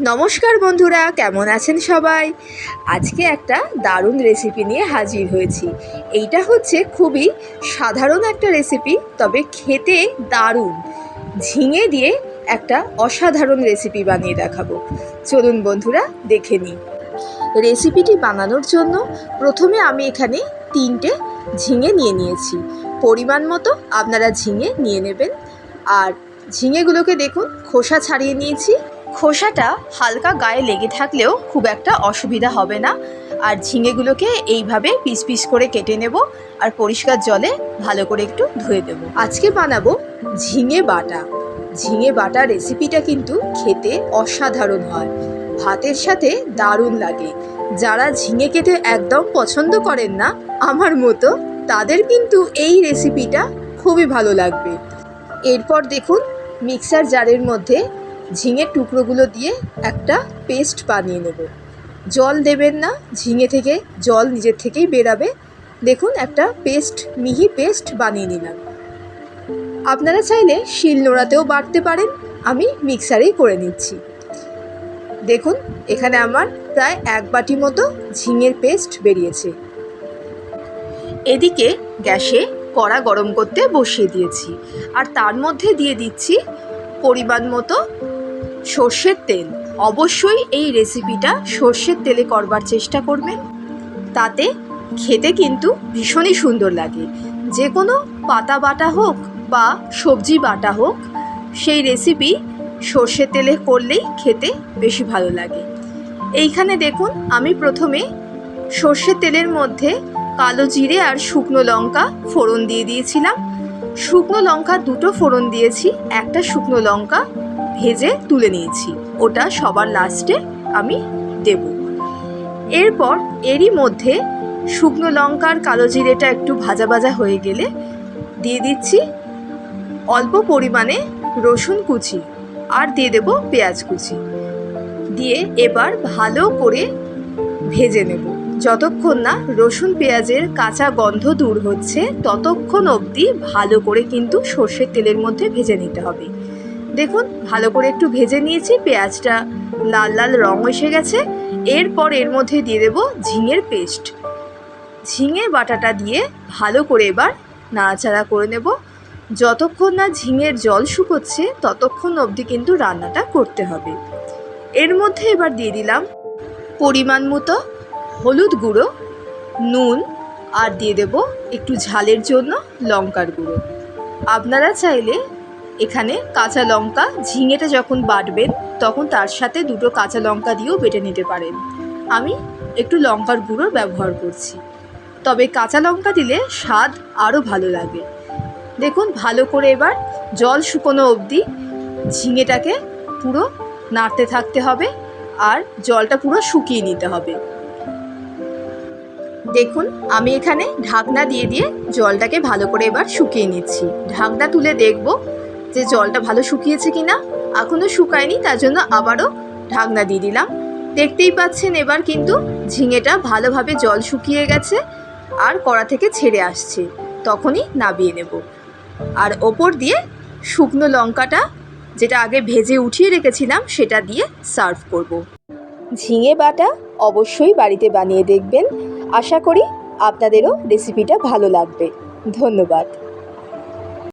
নমস্কার বন্ধুরা, কেমন আছেন সবাই? আজকে একটা দারুণ রেসিপি নিয়ে হাজির হয়েছি। এইটা হচ্ছে খুবই সাধারণ একটা রেসিপি তবে খেতে দারুণ। ঝিঙে দিয়ে একটা অসাধারণ রেসিপি বানিয়ে দেখাবো। চলুন বন্ধুরা, দেখে নিই। রেসিপিটি বানানোর জন্য প্রথমে আমি এখানে তিনটে ঝিঙে নিয়ে নিয়েছি। পরিমাণ মতো আপনারা ঝিঙে নিয়ে নেবেন। আর ঝিঙেগুলোকে দেখুন, খোসা ছাড়িয়ে নিয়েছি। খোসাটা হালকা গায়ে লেগে থাকলেও খুব একটা অসুবিধা হবে না। আর ঝিঙেগুলোকে এইভাবে পিস পিস করে কেটে নেব আর পরিষ্কার জলে ভালো করে একটু ধুয়ে দেব। আজকে বানাবো ঝিঙে বাটা। ঝিঙে বাটা রেসিপিটা কিন্তু খেতে অসাধারণ হয়। ভাতের সাথে দারুণ লাগে। যারা ঝিঙে খেতে একদম পছন্দ করেন না, আমার মতো তাদের কিন্তু এই রেসিপিটা খুবই ভালো লাগবে। এরপর দেখুন মিক্সার জারের মধ্যে ঝিঙের টুকরোগুলো দিয়ে একটা পেস্ট বানিয়ে নেব। জল দেবেন না, ঝিঙে থেকে জল নিজের থেকেই বেরাবে। দেখুন, একটা পেস্ট, মিহি পেস্ট বানিয়ে নিলাম। আপনারা চাইলে শিল নোড়াতেও বাটতে পারেন, আমি মিক্সারেই করে নিচ্ছি। দেখুন, এখানে আমার প্রায় এক বাটি মতো ঝিঙের পেস্ট বেরিয়েছে। এদিকে গ্যাসে কড়া গরম করতে বসিয়ে দিয়েছি। আর তার মধ্যে দিয়ে দিচ্ছি পরিমাণ মতো সর্ষের তেল। অবশ্যই এই রেসিপিটা সর্ষের তেলে করবার চেষ্টা করবেন। তাতে খেতে কিন্তু ভীষণই সুন্দর লাগে। যে কোনো পাতা বাটা হোক বা সবজি বাটা হোক, সেই রেসিপি সর্ষের তেলে করলেই খেতে বেশি ভালো লাগে। এইখানে দেখুন, আমি প্রথমে সর্ষের তেলের মধ্যে কালো জিরে আর শুকনো লঙ্কা ফোড়ন দিয়ে দিয়েছিলাম। শুকনো লঙ্কা দুটো ফোড়ন দিয়েছি, একটা শুকনো লঙ্কা ভেজে তুলে নিয়েছি। ওটা সবার লাস্টে আমি দেব। এরপর এরই মধ্যে শুকনো লঙ্কার কালো জিরেটা একটু ভাজা ভাজা হয়ে গেলে দিয়ে দিচ্ছি অল্প পরিমাণে রসুন কুচি আর দিয়ে দেব পেঁয়াজ কুচি। দিয়ে এবার ভালো করে ভেজে নেব। যতক্ষণ না রসুন পেঁয়াজের কাঁচা গন্ধ দূর হচ্ছে, ততক্ষণ অবধি ভালো করে কিন্তু সর্ষের তেলের মধ্যে ভেজে নিতে হবে। দেখুন, ভালো করে একটু ভেজে নিয়েছি, পেঁয়াজটা লাল লাল রং এসে গেছে। এরপর এর মধ্যে দিয়ে দেব ঝিঙের পেস্ট। ঝিঙে বাটাটা দিয়ে ভালো করে এবার নাড়াচাড়া করে নেব। যতক্ষণ না ঝিঙের জল শুকোচ্ছে, ততক্ষণ অবধি কিন্তু রান্নাটা করতে হবে। এর মধ্যে এবার দিয়ে দিলাম পরিমাণ মতো হলুদ গুঁড়ো, নুন, আর দিয়ে দেব একটু ঝালের জন্য লঙ্কার গুঁড়ো। আপনারা চাইলে এখানে কাঁচা লঙ্কা ঝিঙেটা যখন বাটবেন, তখন তার সাথে দুটো কাঁচা লঙ্কা দিয়েও বেটে নিতে পারেন। আমি একটু লঙ্কার গুঁড়ো ব্যবহার করছি। তবে কাঁচা লঙ্কা দিলে স্বাদ আরও ভালো লাগে। দেখুন, ভালো করে এবার জল শুকোনো অবধি ঝিঙেটাকে পুরো নাড়তে থাকতে হবে আর জলটা পুরো শুকিয়ে নিতে হবে। দেখুন, আমি এখানে ঢাকনা দিয়ে দিয়ে জলটাকে ভালো করে এবার শুকিয়ে নিচ্ছি। ঢাকনা তুলে দেখব যে জলটা ভালো শুকিয়েছে কি না এখনও শুকায়নি, তার জন্য আবারও ঢাকনা দিয়ে দিলাম। দেখতেই পাচ্ছেন এবার কিন্তু ঝিঙেটা ভালোভাবে জল শুকিয়ে গেছে আর কড়া থেকে ছেড়ে আসছে। তখনই নাবিয়ে নেব। আর ওপর দিয়ে শুকনো লঙ্কাটা যেটা আগে ভেজে উঠিয়ে রেখেছিলাম, সেটা দিয়ে সার্ভ করব। ঝিঙে বাটা অবশ্যই বাড়িতে বানিয়ে দেখবেন। আশা করি আপনাদেরও রেসিপিটা ভালো লাগবে। ধন্যবাদ।